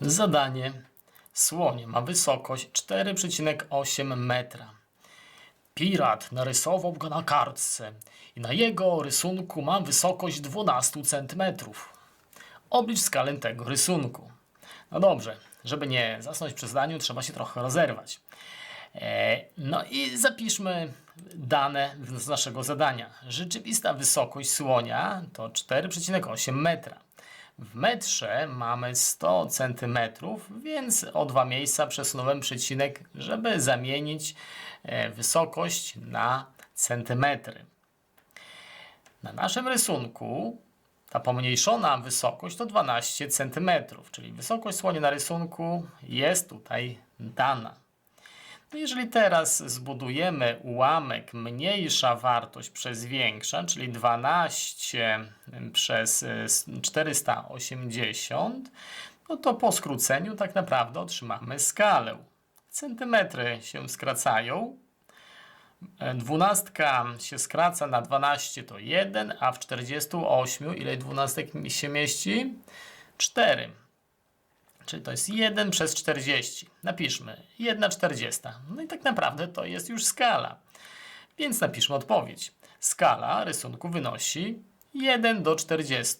Zadanie. Słonie ma wysokość 4,8 metra. Pirat narysował go na kartce i na jego rysunku ma wysokość 12 cm. Oblicz skalę tego rysunku. No dobrze, żeby nie zasnąć przy zdaniu, trzeba się trochę rozerwać. E, No i zapiszmy dane z naszego zadania. Rzeczywista wysokość słonia to 4,8 metra. W metrze mamy 100 centymetrów, więc o dwa miejsca przesunąłem przecinek, żeby zamienić e, wysokość na centymetry. Na naszym rysunku ta pomniejszona wysokość to 12 cm, czyli wysokość słonia na rysunku jest tutaj dana. No jeżeli teraz zbudujemy ułamek mniejsza wartość przez większa, czyli 12 przez y, 480, no to po skróceniu tak naprawdę otrzymamy skalę. Centymetry się skracają, Dwunastka się skraca na 12 to 1, a w 48 ile dwunastek się mieści? 4. Czyli to jest 1 przez 40. Napiszmy 1 40. No i tak naprawdę to jest już skala. Więc napiszmy odpowiedź. Skala rysunku wynosi 1 do 40.